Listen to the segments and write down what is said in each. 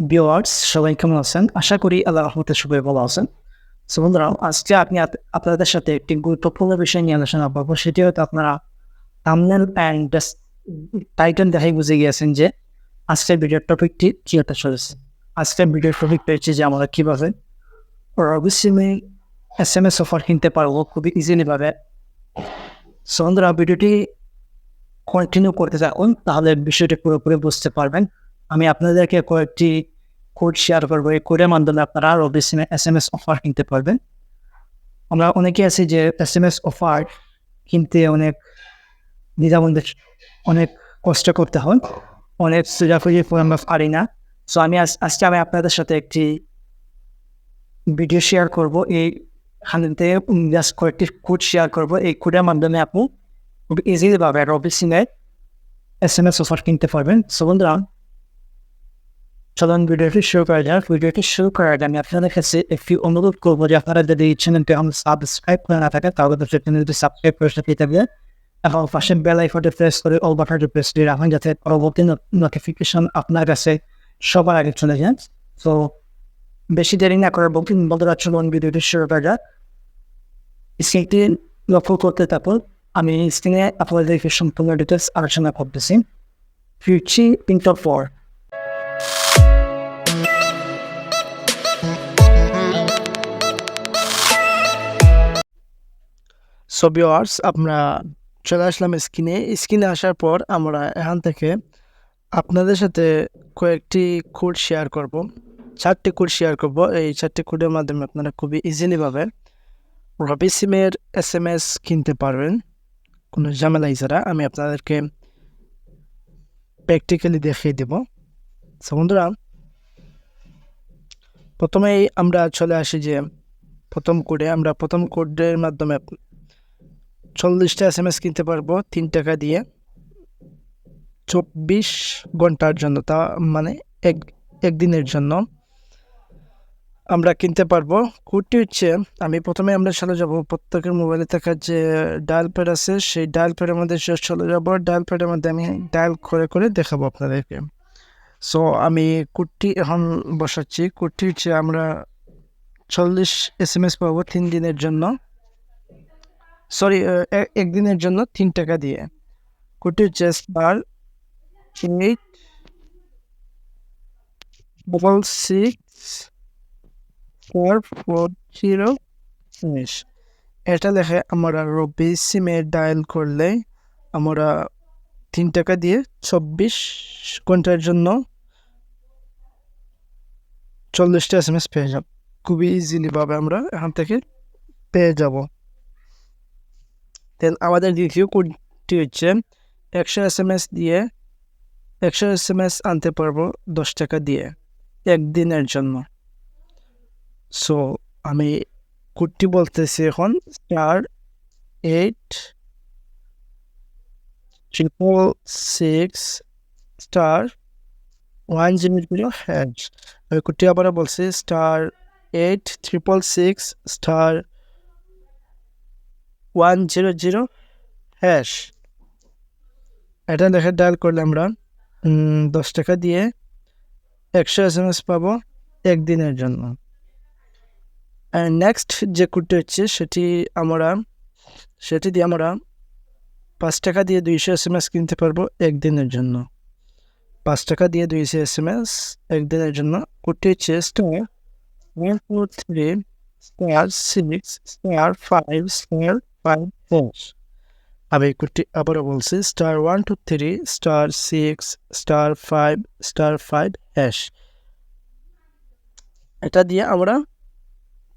Viewers সবাই কেমন আছেন আশা করি আল্লাহ রহমতের সবাই ভালো আছেন সো বন্ধুরা আজকে আপনি আপ- আপনাদের সাথে একটি গুরুত্বপূর্ণ বিষয় নিয়ে আলোচনা করব সেটি হয়তো আপনারা থামনেল অ্যান্ড টাইটেল দেখাই বুঝে গিয়েছেন যে আজকের ভিডিওর টপিকটি কি হতে চলেছে আজকের ভিডিওর টপিক পেয়েছি যে আমরা কীভাবে সিমে এস এম এস অফার কিনতে পারব খুবই ইজিলি ভাবে সো বন্ধুরা ভিডিওটি কন্টিনিউ করতে থাকুন তাহলে বিষয়টি পুরোপুরি বুঝতে পারবেন আমি আপনাদেরকে কয়েকটি কোড শেয়ার করব। এই কোডের মাধ্যমে আপনারা রবি সিমে এস এম এস অফার কিনতে পারবেন। আমরা অনেকে আছি যে এস এম এস অফার কিনতে অনেক দ্বিধাবন্ধে অনেক কষ্ট করতে হয়। অনেক সোজাফুজি আমরা পারি না। সো আমি আজ, আজকে আমি আপনাদের সাথে একটি ভিডিও শেয়ার করব। এই খানিতে জাস্ট কয়েকটি কোড শেয়ার করব। এই কোডের মাধ্যমে আপনি খুব ইজিলিভাবে রবি সিমের এস এম এস অফার কিনতে পারবেন। সো বন্ধুরা চলুন ভিডিওটি শুরু করা যাক ভিডিওটি শুরু করার আগে আমি আপনাদের কাছে একটি অনুরোধ করব যে আপনারা যদি এই চ্যানেলটি আমার সাবস্ক্রাইব করে না থাকেন তাহলে তো চ্যানেলটি সাবস্ক্রাইব করে সাথে থাকবে এবং পাশে বেল আইকনটি প্রেস করে অল বাটনটি প্রেস করে রাখুন যাতে পরবর্তী নোটিফিকেশন আপনার কাছে সবার আগে চলে যায় তো বেশি দেরি না করে বলতে বন্ধুরা চলুন ভিডিওটি শুরু করা যাক স্ক্রিনটি লক্ষ্য করতে থাকুন আমি স্ক্রিনে আপনাদেরকে সম্পূর্ণ ডিটেলস আলোচনা করতেছি ফিউচি পিন্টার ফোর সো ভিউয়ার্স আমরা চলে আসলাম স্ক্রিনে। স্ক্রিনে আসার পর আমরা এখান থেকে আপনাদের সাথে কয়েকটি কোড শেয়ার করব। চারটি কোড শেয়ার করব। এই চারটি কোডের মাধ্যমে আপনারা খুবই ইজিলিভাবে রবি সিমের এস এম এস কিনতে পারবেন। কোনো ঝামেলাই ছাড়া আমি আপনাদেরকে প্র্যাকটিক্যালি দেখিয়ে দেব। বন্ধুরা, প্রথমেই আমরা চলে আসি যে প্রথম কোডে আমরা প্রথম কোডের মাধ্যমে চল্লিশটা এস এম এস কিনতে পারব তিন টাকা দিয়ে। চব্বিশ ঘণ্টার জন্য তা মানে এক, একদিনের জন্য আমরা কিনতে পারব। কোডটি হচ্ছে, আমি প্রথমে আমরা চলে যাব প্রত্যেকের মোবাইলে থাকা যে ডায়াল প্যাড আছে, সেই ডায়াল প্যাডের মধ্যে চলে যাব। ডায়াল প্যাডের মধ্যে আমি ডায়াল করে করে দেখাবো আপনাদেরকে। সো আমি কোডটি এখন বসাচ্ছি। কোডটি হচ্ছে আমরা চল্লিশ এস এম এস পাবো তিন দিনের জন্য। সরি একদিনের জন্য তিন টাকা দিয়ে। কোটি চেস্ট বার eight double six four four zero উনিশ এটা লেখে আমরা রবি সিমে ডায়াল করলে আমরা তিন টাকা দিয়ে চব্বিশ ঘণ্টার জন্য চল্লিশটা এস এম এস পেয়ে যাব। খুবই ইজিলিভাবে আমরা এখান থেকে পেয়ে যাব। দেন আমাদের দ্বিতীয় কোডটি হচ্ছে একশো এস এম এস দিয়ে একশো এস এম এস আনতে পারব দশ টাকা দিয়ে একদিনের জন্য। সো আমি কোডটি বলতেছি এখন star eight triple six star one zero hash আমি কোডটি আবার বলছি star eight triple six star one zero zero hash এটা দেখে ডায়াল করলে আমরা দশ টাকা দিয়ে একশো এস এম এস পাবো একদিনের জন্য। নেক্সট যে কোডটি হচ্ছে, সেটি আমরা, সেটি দিয়ে আমরা পাঁচ টাকা দিয়ে দুইশো এস এম এস কিনতে পারব একদিনের জন্য। পাঁচ টাকা দিয়ে দুইশো এস এম এস একদিনের জন্য। কোডটি হচ্ছে star one four three star six star five star five four আমি কোডটি আবারও বলছি star one two three star six star five star five hash এটা দিয়ে আমরা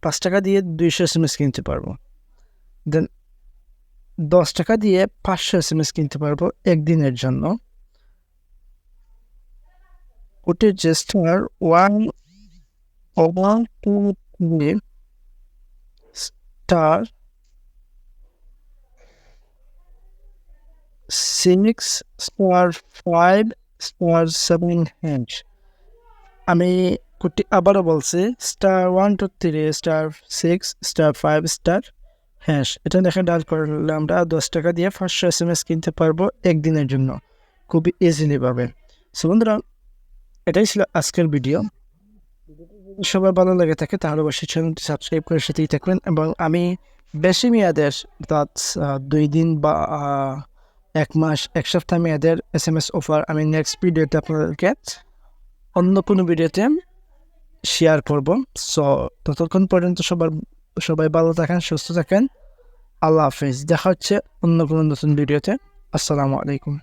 পাঁচ টাকা দিয়ে দুইশো এস এম এস কিনতে পারব। দেন দশ টাকা দিয়ে পাঁচশো এস এম এস কিনতে পারব একদিনের জন্য। ওটি হচ্ছে star one one two three star six star five star seven hand আমি কোটি আবারও বলছি star one two three star six star five star hash এটা দেখে ডাল করলে আমরা দশ টাকা দিয়ে পাঁচশো এস এম এস কিনতে পারব একদিনের জন্য। খুবই ইজিলি পাবেন সো বন্ধুরা, এটাই ছিল আজকের ভিডিও সবাই ভালো লেগে থাকে, তাহলে অবশ্যই চ্যানেলটি সাবস্ক্রাইব করে সাথেই থাকবেন। এবং আমি বেশি মেয়াদের অর্থাৎ দুই দিন বা এক মাস, এক সপ্তাহ মেয়াদের এস এম এস অফার আমি নেক্সট ভিডিওতে আপনাদেরকে অন্য কোনো ভিডিওতে শেয়ার করব। সো ততক্ষণ পর্যন্ত সবার, সবাই ভালো থাকেন, সুস্থ থাকেন। আল্লাহ হাফিজ। দেখা হচ্ছে অন্য কোনো নতুন ভিডিওতে আসসালামু আলাইকুম।